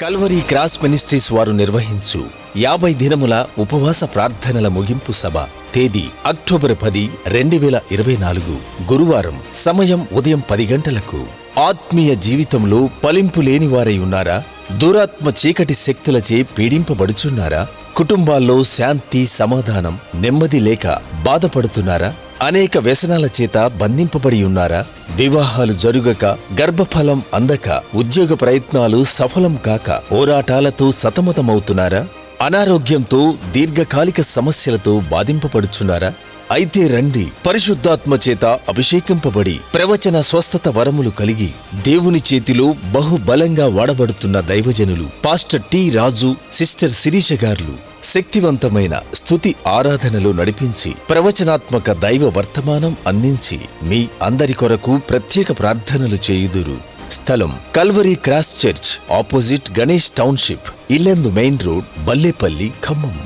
Calvary Cross ministries వారు నిర్వహించు యాభై దినముల ఉపవాస ప్రార్థనల ముగింపు సభ తేదీ అక్టోబర్ పది రెండు వేల ఇరవై నాలుగు. గురువారం సమయం ఉదయం పది గంటలకు. ఆత్మీయ జీవితంలో పలింపు లేని వారై ఉన్నారా? దురాత్మ చీకటి శక్తులచే పీడింపబడుచున్నారా? కుటుంబాల్లో శాంతి సమాధానం నెమ్మది లేక బాధపడుతున్నారా? అనేక వ్యసనాల చేత బంధింపబడి ఉన్నారా? వివాహాలు జరుగక గర్భఫలం అందక ఉద్యోగ ప్రయత్నాలు సఫలం కాక పోరాటాలతో సతమతమవుతున్నారా? అనారోగ్యంతో దీర్ఘకాలిక సమస్యలతో బాధింపబడుచున్నారా? అయితే రండి పరిశుద్ధాత్మ చేత అభిషేకింపబడి ప్రవచన స్వస్థత వరములు కలిగి దేవుని చేతిలో బహుబలంగా వాడబడుతున్న దైవజనులు pastor T Raju sister Sirisha గార్లు. శక్తివంతమైన స్థుతి ఆరాధనలు నడిపించి ప్రవచనాత్మక దైవ వర్తమానం అందించి మీ అందరి కొరకు ప్రత్యేక ప్రార్థనలు చేయుదురు. స్థలం Calvary cross church opposite Ganesh township Yellandu main road Ballepalli Khammam.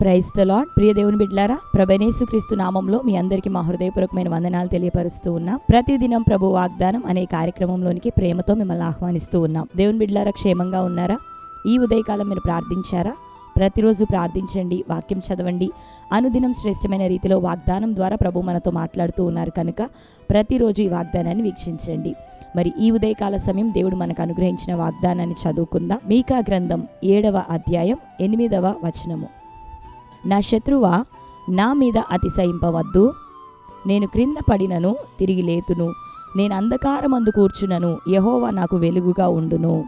Praise ప్రియ దేవుని బిడ్లారా ప్రభనేసు క్రీస్తు నామంలో మీ అందరికీ మా హృదయపూర్వకమైన వందనాలు తెలియపరుస్తూ ఉన్నాం. ప్రతిదినం ప్రభు వాగ్దానం అనే కార్యక్రమంలోనికి ప్రేమతో మిమ్మల్ని ఆహ్వానిస్తూ ఉన్నాం. దేవుని బిడ్లారా క్షేమంగా ఉన్నారా? ఈ ఉదయకాలం మీరు ప్రార్థించారా? ప్రతిరోజు ప్రార్థించండి వాక్యం చదవండి. అనుదినం శ్రేష్టమైన రీతిలో వాగ్దానం ద్వారా ప్రభు మనతో మాట్లాడుతూ ఉన్నారు కనుక ప్రతిరోజు ఈ వాగ్దానాన్ని వీక్షించండి. మరి ఈ ఉదయకాల సమయం దేవుడు మనకు అనుగ్రహించిన వాగ్దానాన్ని చదువుకుందాం. మీకా గ్రంథం ఏడవ అధ్యాయం ఎనిమిదవ వచనము. నా శత్రువా నా మీద అతిశయింపవద్దు. నేను క్రింద పడినను తిరిగి లేతును. నేను అంధకారమందు కూర్చునను యహోవా నాకు వెలుగుగా ఉండును.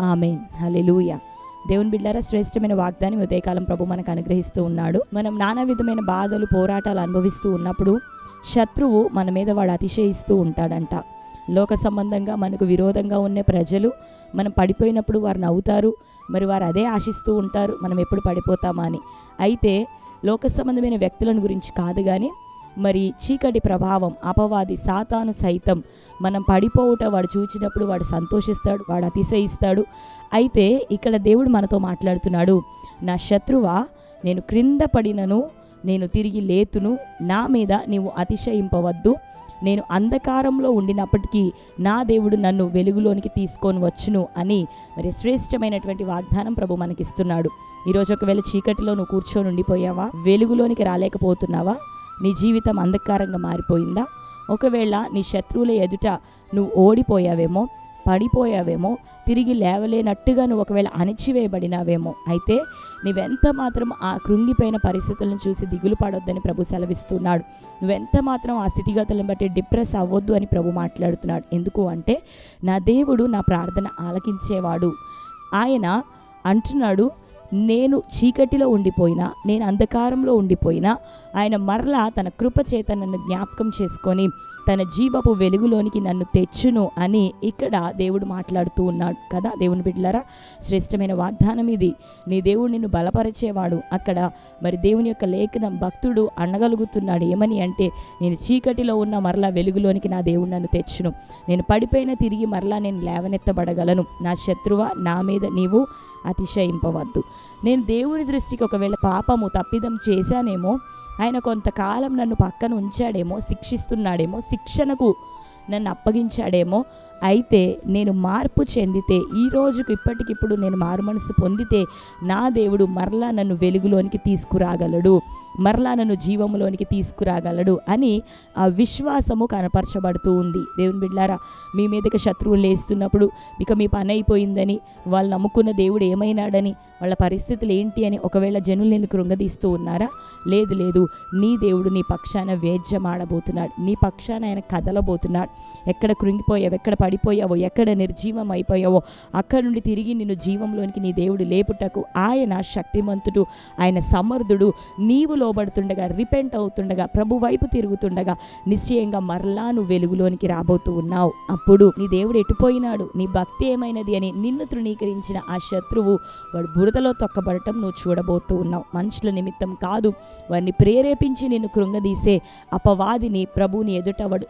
ఆమెన్. హలెలూయ దేవుని బిడ్డారా శ్రేష్టమైన వాగ్దానం ఉదయకాలం ప్రభు మనకు అనుగ్రహిస్తూ ఉన్నాడు. మనం నానా విధమైన బాధలు పోరాటాలు అనుభవిస్తూ ఉన్నప్పుడు శత్రువు మన మీద వాడు అతిశయిస్తూ ఉంటాడంట. లోక సంబంధంగా మనకు విరోధంగా ఉన్న ప్రజలు మనం పడిపోయినప్పుడు వారు నవ్వుతారు మరి వారు అదే ఆశిస్తూ ఉంటారు మనం ఎప్పుడు పడిపోతామా అని. అయితే లోక సంబంధమైన వ్యక్తులను గురించి కాదు కానీ మరి చీకటి ప్రభావం అపవాది సాతాను సైతం మనం పడిపోవుట వాడు చూచినప్పుడు వాడు సంతోషిస్తాడు వాడు అతిశయిస్తాడు. అయితే ఇక్కడ దేవుడు మనతో మాట్లాడుతున్నాడు. నా శత్రువా నేను క్రింద పడినను నేను తిరిగి లేతును నా మీద నీవు అతిశయింపవద్దు. నేను అంధకారంలో ఉండినప్పటికీ నా దేవుడు నన్ను వెలుగులోనికి తీసుకొని వచ్చును అని మరి శ్రేష్టమైనటువంటి వాగ్దానం ప్రభు మనకిస్తున్నాడు. ఈరోజు ఒకవేళ చీకటిలో నువ్వు కూర్చొని ఉండిపోయావా? వెలుగులోనికి రాలేకపోతున్నావా? నీ జీవితం అంధకారంగా మారిపోయిందా? ఒకవేళ నీ శత్రువుల ఎదుట నువ్వు ఓడిపోయావేమో పడిపోయావేమో తిరిగి లేవలేనట్టుగా నువ్వు ఒకవేళ అణిచివేయబడినావేమో అయితే నువ్వెంత మాత్రం ఆ కృంగిపోయిన పరిస్థితులను చూసి దిగులు పడొద్దని ప్రభు సెలవిస్తున్నాడు. నువ్వెంత మాత్రం ఆ స్థితిగతులను బట్టి డిప్రెస్ అవ్వద్దు అని ప్రభు మాట్లాడుతున్నాడు. ఎందుకు అంటే నా దేవుడు నా ప్రార్థన ఆలకించేవాడు. ఆయన అంటున్నాడు నేను చీకటిలో ఉండిపోయినా నేను అంధకారంలో ఉండిపోయినా ఆయన మరలా తన కృపచేత నన్ను జ్ఞాపకం చేసుకొని తన జీవపు వెలుగులోనికి నన్ను తెచ్చును అని ఇక్కడ దేవుడు మాట్లాడుతూ ఉన్నాడు కదా దేవుని బిడ్డలారా? శ్రేష్టమైన వాగ్దానం ఇది. నీ దేవుడు నిన్ను బలపరిచేవాడు. అక్కడ మరి దేవుని యొక్క లేఖనం భక్తుడు అనగలుగుతున్నాడు ఏమని అంటే నేను చీకటిలో ఉన్న మరలా వెలుగులోనికి నా దేవుడు నన్ను తెచ్చును. నేను పడిపోయిన తిరిగి మరలా నేను లేవనెత్తబడగలను. నా శత్రువ నా మీద నీవు అతిశయింపవద్దు. నేను దేవుని దృష్టికి ఒకవేళ పాపము తప్పిదం చేశానేమో ఆయన కొంతకాలం నన్ను పక్కన ఉంచాడేమో శిక్షిస్తున్నాడేమో శిక్షణకు నన్ను అప్పగించాడేమో అయితే నేను మార్పు చెందితే ఈ రోజుకు ఇప్పటికిప్పుడు నేను మారు మనసు పొందితే నా దేవుడు మరలా నన్ను వెలుగులోనికి తీసుకురాగలడు. మరలా నన్ను జీవములోనికి తీసుకురాగలడు అని ఆ విశ్వాసము కనపరచబడుతూ ఉంది. దేవుని బిడ్డారా మీ మీదకి శత్రువులు లేస్తున్నప్పుడు ఇక మీ పని అయిపోయిందని వాళ్ళు నమ్ముకున్న దేవుడు ఏమైనాడని వాళ్ళ పరిస్థితులు ఏంటి అని ఒకవేళ జనులు నేను కృంగదీస్తూ ఉన్నారా? లేదు లేదు. నీ దేవుడు నీ పక్షాన వేద్యమాడబోతున్నాడు. నీ పక్షాన ఆయన కదలబోతున్నాడు. ఎక్కడ కృంగిపోయావు ఎక్కడ పడిపోయావో? ఎక్కడ నిర్జీవం అయిపోయావో? అక్కడ నుండి తిరిగి నిన్ను జీవంలోనికి నీ దేవుడు లేపుటకు ఆయన శక్తిమంతుడు ఆయన సమర్థుడు. నీవు లోబడుతుండగా రిపెంట్ అవుతుండగా ప్రభు వైపు తిరుగుతుండగా నిశ్చయంగా మరలా నువ్వు వెలుగులోనికి రాబోతూ ఉన్నావు. అప్పుడు నీ దేవుడు ఎటుపోయినాడు? నీ భక్తి ఏమైనది అని నిన్ను తృణీకరించిన ఆ శత్రువు వాడు బురదలో తొక్కబడటం నువ్వు చూడబోతూ ఉన్నావు. మనుషుల నిమిత్తం కాదు వారిని ప్రేరేపించి నిన్ను కృంగదీసే అపవాదిని ప్రభుని ఎదుట వాడు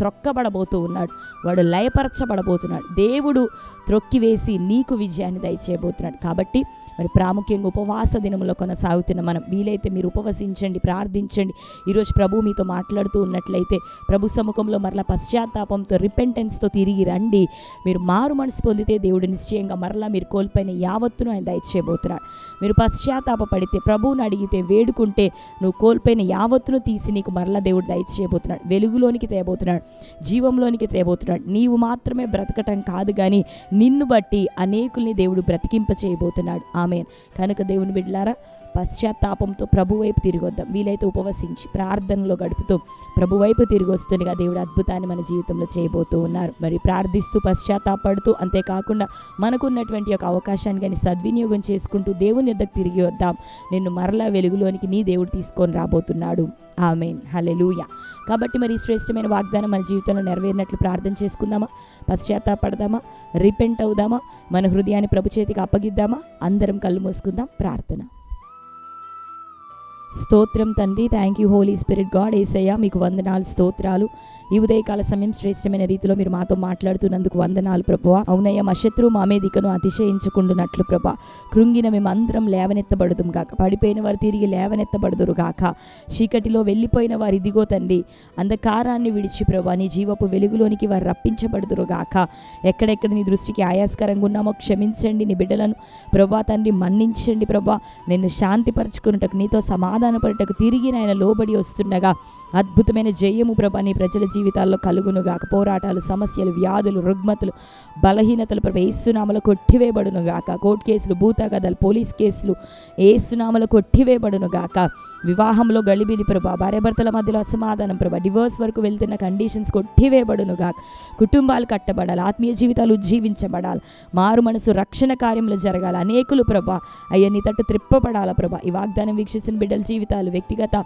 త్రొక్కబడబోతూ ఉన్నాడు. వాడు లయపరచబడబోతున్నాడు. దేవుడు త్రొక్కివేసి నీకు విజయాన్ని దయచేయబోతున్నాడు. కాబట్టి మరి ప్రాముఖ్యంగా ఉపవాస దినములో కొనసాగుతున్న మనం వీలైతే మీరు ఉపవసించండి ప్రార్థించండి. ఈరోజు ప్రభు మీతో మాట్లాడుతూ ఉన్నట్లయితే ప్రభు సముఖంలో మరలా పశ్చాత్తాపంతో రిపెంటెన్స్తో తిరిగి రండి. మీరు మారు మనసు పొందితే దేవుడు నిశ్చయంగా మరలా మీరు కోల్పోయిన యావత్తును ఆయన దయచేయబోతున్నాడు. మీరు పశ్చాత్తాప పడితే ప్రభువుని అడిగితే వేడుకుంటే నువ్వు కోల్పోయిన యావత్తును తీసి నీకు మరలా దేవుడు దయచేయబోతున్నాడు. వెలుగులోనికి తేయబోతున్నాడు. జీవంలోనికి తేబోతున్నాడు. నీవు మాత్రమే బ్రతకటం కాదు కానీ నిన్ను బట్టి అనేకుల్ని దేవుడు బ్రతికింప చేయబోతున్నాడు ఆమె కనుక దేవుని బిడ్డలారా పశ్చాత్తాపంతో ప్రభు వైపు తిరిగి వద్దాం. వీలైతే ఉపవసించి ప్రార్థనలో గడుపుతూ ప్రభు వైపు తిరిగి వస్తుండగా దేవుడు అద్భుతాన్ని మన జీవితంలో చేయబోతూ ఉన్నారు. మరి ప్రార్థిస్తూ పశ్చాత్తాపడుతూ అంతేకాకుండా మనకున్నటువంటి యొక్క అవకాశాన్ని కానీ సద్వినియోగం చేసుకుంటూ దేవుని యొద్దకు తిరిగి వద్దాం. నిన్ను మరలా వెలుగులోనికి నీ దేవుడు తీసుకొని రాబోతున్నాడు. ఆమెన్. హలెలూయ కాబట్టి మరి శ్రేష్టమైన వాగ్దానం మన జీవితంలో నెరవేరినట్లు ప్రార్థన చేసుకుందామా? పశ్చాత్తాపడదామా? రిపెంట్ అవుదామా? మన హృదయాన్ని ప్రభు చేతికి అప్పగిద్దామా? అందరం కళ్ళు మూసుకుందాం. ప్రార్థన. స్తోత్రం తండ్రి. Thank you holy spirit God Yesayya మీకు వందనాలు స్తోత్రాలు. ఈ ఉదయకాల సమయం శ్రేష్టమైన రీతిలో మీరు మాతో మాట్లాడుతున్నందుకు వందనాలు ప్రభా అవునయ్య మా శత్రు మా మేదికను అతిశయించుకుండునట్లు ప్రభా కృంగిన మేమందరం లేవనెత్తబడుదుం గాక. పడిపోయిన వారు తిరిగి లేవనెత్తబడుదురు గాక. చీకటిలో వెళ్ళిపోయిన వారు ఇదిగో తండ్రి అంధకారాన్ని విడిచి ప్రభా నీ జీవపు వెలుగులోనికి వారు రప్పించబడుదురు గాక. ఎక్కడెక్కడ నీ దృష్టికి ఆయాస్కరంగా ఉన్నామో క్షమించండి నీ బిడ్డలను. ప్రభా తండ్రి మన్నించండి ప్రభా నిన్ను శాంతిపరచుకున్నటకు నీతో సమాధానపడటకు తిరిగి నాయన లోబడి వస్తుండగా అద్భుతమైన జయము ప్రభా నీ ప్రజల జీవితాల్లో కలుగునుగాక. పోరాటాలు సమస్యలు వ్యాధులు రుగ్మతలు బలహీనతలు ప్రభా ఏసునామలు కొట్టివేయబడునుగాక. కోర్టు కేసులు భూతగదలు పోలీస్ కేసులు ఏసునామలు కొట్టివేయబడునుగాక. వివాహంలో గళిబిలి ప్రభా భార్యాభర్తల మధ్యలో అసమాధానం ప్రభా డివోర్స్ వరకు వెళ్తున్న కండిషన్స్ కొట్టివేయబడునుగాక. కుటుంబాలు కట్టబడాలి ఆత్మీయ జీవితాలు ఉజ్జీవించబడాలి మారు మనసు రక్షణ కార్యములు జరగాలి. అనేకులు ప్రభా అయ్యా నీ తట్టు త్రిప్పబడాల ప్రభా. ఈ వాగ్దానం వీక్షిస్తున్న బిడ్డలు జీవితాలు వ్యక్తిగత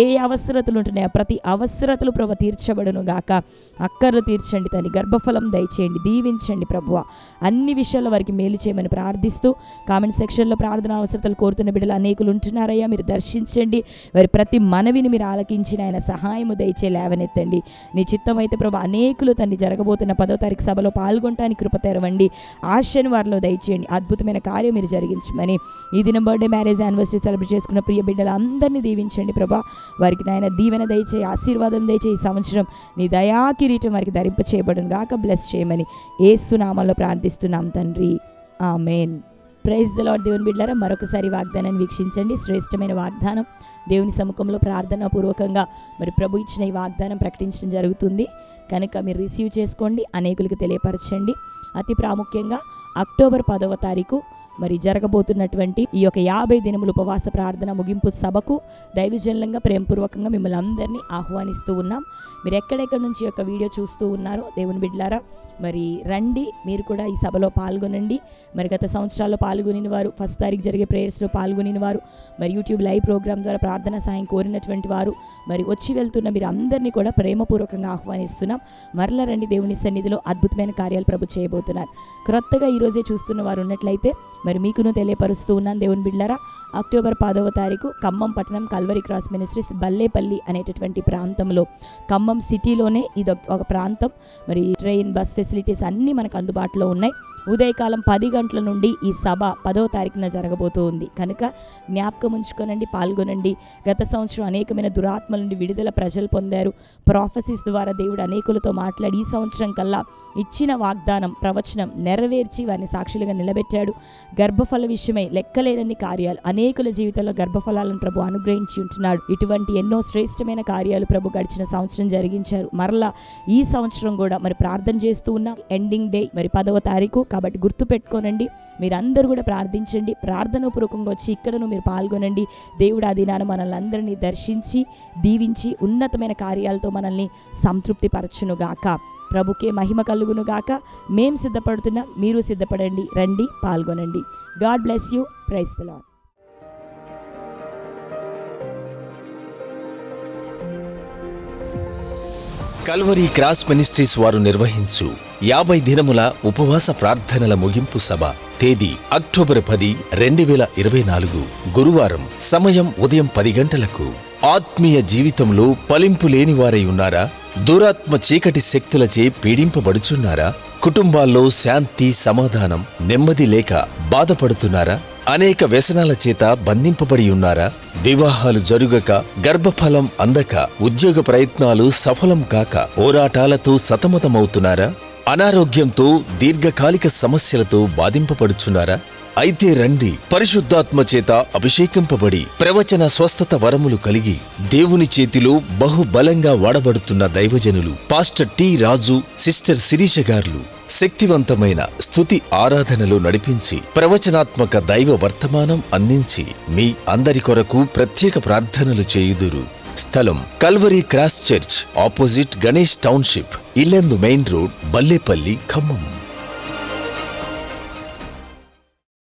ఏ అవసరతలు ఉంటున్నాయో ప్రతి అవసరతలు ప్రభు తీర్చబడును గాక. అక్కర్లు తీర్చండి తని గర్భఫలం దయచేయండి దీవించండి ప్రభువ అన్ని విషయాల వారికి మేలు చేయమని ప్రార్థిస్తూ కామెంట్ సెక్షన్లో ప్రార్థన అవసరతలు కోరుతున్న బిడ్డలు అనేకులు ఉంటున్నారయ్యా మీరు దర్శించండి. వారి ప్రతి మనవిని మీరు ఆలకించిన ఆయన సహాయము దయచే లేవనెత్తండి. నీ చిత్తం అయితే ప్రభు అనేకులు తండ్రి జరగబోతున్న పదో తారీఖు సభలో పాల్గొనటానికి కృప తెరవండి. ఆశను వారిలో దయచేయండి. అద్భుతమైన కార్యం మీరు జరిగించమని. ఈ దినం బర్త్డే మ్యారేజ్ యానివర్సరీ సెలబ్రేట్ చేసుకున్న ప్రియ బిడ్డలు అందరినీ దీవించండి ప్రభా. వారికి నాయన దీవెన దయచేయి ఆశీర్వాదం దయచేయి ఈ సంవత్సరం. నీ దయా కిరీటం వారికి ధరింప చేయబడును గాక. బ్లెస్ చేయమని ఏసునామాల్లో ప్రార్థిస్తున్నాం తండ్రి. ఆమెన్. ప్రైజ్ ద లార్డ్ దేవుని బిడ్డారా మరొకసారి వాగ్దానాన్ని వీక్షించండి. శ్రేష్టమైన వాగ్దానం. దేవుని సముఖంలో ప్రార్థనా పూర్వకంగా మరి ప్రభు ఇచ్చిన ఈ వాగ్దానం ప్రకటించడం జరుగుతుంది. కనుక మీరు రిసీవ్ చేసుకోండి అనేకులకు తెలియపరచండి. అతి ప్రాముఖ్యంగా అక్టోబర్ పదవ తారీఖు మరి జరగబోతున్నటువంటి ఈ యొక్క యాభై దినముల ఉపవాస ప్రార్థన ముగింపు సభకు దైవజనంగా ప్రేమపూర్వకంగా మిమ్మల్ని అందరినీ ఆహ్వానిస్తూ ఉన్నాం. మీరు ఎక్కడెక్కడి నుంచి యొక్క వీడియో చూస్తూ ఉన్నారో దేవుని బిడ్డలారా మరి రండి మీరు కూడా ఈ సభలో పాల్గొనండి. మరి గత సంవత్సరాల్లో పాల్గొనిన వారు ఫస్ట్ తారీఖు జరిగే ప్రేయర్స్లో పాల్గొనిన వారు మరి యూట్యూబ్ లైవ్ ప్రోగ్రామ్ ద్వారా ప్రార్థన సాయం కోరినటువంటి వారు మరి వచ్చి వెళ్తున్న మీరు అందరినీ కూడా ప్రేమపూర్వకంగా ఆహ్వానిస్తున్నాం. మరల రండి దేవుని సన్నిధిలో అద్భుతమైన కార్యాలు ప్రభు చేయబోతున్నారు. క్రొత్తగా ఈరోజే చూస్తున్న వారు ఉన్నట్లయితే మరి మీకును తెలియపరుస్తూ ఉన్నాను దేవుని బిడ్డారా అక్టోబర్ పదవ తారీఖు ఖమ్మం పట్టణం కల్వరి క్రాస్ మినిస్ట్రీస్ బల్లేపల్లి అనేటటువంటి ప్రాంతంలో. ఖమ్మం సిటీలోనే ఇది ఒక ప్రాంతం. మరి ట్రైన్ బస్ ఫెసిలిటీస్ అన్నీ మనకు అందుబాటులో ఉన్నాయి. ఉదయకాలం పది గంటల నుండి ఈ సభ పదో తారీఖున జరగబోతూ ఉంది కనుక జ్ఞాపకం ఉంచుకోనండి పాల్గొనండి. గత సంవత్సరం అనేకమైన దురాత్మల నుండి విడుదల ప్రజలు పొందారు. ప్రాఫెసిస్ ద్వారా దేవుడు అనేకులతో మాట్లాడి ఈ సంవత్సరం కల్లా ఇచ్చిన వాగ్దానం ప్రవచనం నెరవేర్చి వారిని సాక్షులుగా నిలబెట్టాడు. గర్భఫల విషయమై లెక్కలేనన్ని కార్యాలు అనేకుల జీవితంలో గర్భఫలాలను ప్రభు అనుగ్రహించి ఉంటున్నాడు. ఇటువంటి ఎన్నో శ్రేష్టమైన కార్యాలు ప్రభు గడిచిన సంవత్సరం జరిగించారు. మరలా ఈ సంవత్సరం కూడా మరి ప్రార్థన చేస్తూ ఉన్న. ఎండింగ్ డే మరి పదవ తారీఖు కాబట్టి గుర్తు పెట్టుకోనండి మీరందరూ కూడా ప్రార్థించండి. ప్రార్థన పూర్వకంగా వచ్చి ఇక్కడను మీరు పాల్గొనండి. దేవుడు ఆ దినాన మనల్ని అందరినీ దర్శించి దీవించి ఉన్నతమైన కార్యాలతో మనల్ని సంతృప్తి పరచునుగాక ప్రభుకే మహిమ కలుగును గాక మేం సిద్ధపడుతున్నాం మీరు సిద్ధపడండి రండి పాల్గొనండి. God bless you. Praise the Calvary cross ministries వారు నిర్వహించు యాభై దినముల ఉపవాస ప్రార్థనల ముగింపు సభ తేదీ అక్టోబర్ పది రెండు వేల ఇరవై నాలుగు. గురువారం సమయం ఉదయం పది గంటలకు. ఆత్మీయ జీవితంలో పలింపు లేని వారై ఉన్నారా? దురాత్మ చీకటి శక్తులచే పీడింపబడుచున్నారా? కుటుంబాల్లో శాంతి సమాధానం నెమ్మది లేక బాధపడుతున్నారా? అనేక వ్యసనాల చేత బంధింపబడి ఉన్నారా? వివాహాలు జరుగక గర్భఫలం అందక ఉద్యోగ ప్రయత్నాలు సఫలం కాక పోరాటాలతో సతమతమవుతున్నారా? అనారోగ్యంతో దీర్ఘకాలిక సమస్యలతో బాధింపబడుచున్నారా? అయితే రండి పరిశుద్ధాత్మ చేత అభిషేకింపబడి ప్రవచన స్వస్థత వరములు కలిగి దేవుని చేతిలో బహుబలంగా వాడబడుతున్న దైవజనులు pastor T Raju sister Sirisha గార్లు. శక్తివంతమైన స్థుతి ఆరాధనలు నడిపించి ప్రవచనాత్మక దైవ వర్తమానం అందించి మీ అందరి కొరకు ప్రత్యేక ప్రార్థనలు చేయుదురు. స్థలం Calvary cross church opposite Ganesh township Yellandu main road Ballepalli Khammam.